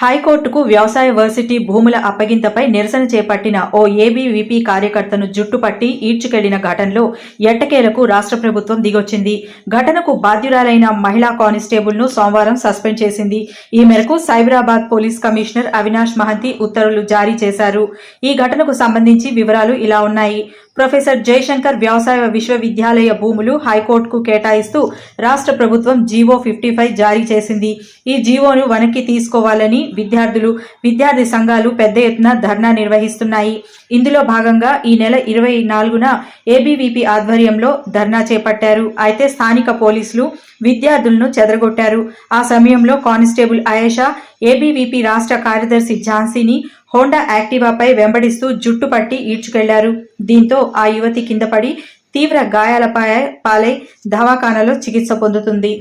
హైకోర్టుకు వ్యవసాయ వర్సిటీ భూముల అప్పగింతపై నిరసన చేపట్టిన ఓ ఏబీవీపీ కార్యకర్తను జుట్టుపట్టి ఈడ్చుకెళ్ళిన ఘటనలో ఎట్టకేలకు రాష్ట్ర ప్రభుత్వం దిగొచ్చింది. ఘటనకు బాధ్యురాలైన మహిళా కానిస్టేబుల్ను సోమవారం సస్పెండ్ చేసింది. ఈ మేరకు సైబరాబాద్ పోలీస్ కమిషనర్ అవినాష్ మహంతి ఉత్తర్వులు జారీ చేశారు. ఈ ఘటనకు సంబంధించి వివరాలు ఇలా ఉన్నాయి. ప్రొఫెసర్ జయశంకర్ వ్యవసాయ విశ్వవిద్యాలయ భూములు హైకోర్టుకు కేటాయిస్తూ రాష్ట్ర ప్రభుత్వం జీవో ఫిఫ్టీ ఫైవ్ జారీ చేసింది. ఈ జీవోను వెనక్కి తీసుకోవాలని విద్యార్థులు విద్యార్థి సంఘాలు పెద్ద ఎత్తున ధర్నా నిర్వహిస్తున్నాయి. ఇందులో భాగంగా ఈ నెల ఇరవై నాలుగున ఏబీవీపీ ఆధ్వర్యంలో ధర్నా చేపట్టారు. అయితే స్థానిక పోలీసులు విద్యార్థులను చెదరగొట్టారు. ఆ సమయంలో కానిస్టేబుల్ ఆయేషా ఏబీవీపీ రాష్ట్ర కార్యదర్శి ఝాన్సీని హోండా యాక్టివాపై వెంబడిస్తూ జుట్టు పట్టి ఈడ్చుకెళ్ళారు. దీంతో ఆ యువతి కింద పడి తీవ్ర గాయాలపై పాలై దవాఖానలో చికిత్స పొందుతుంది.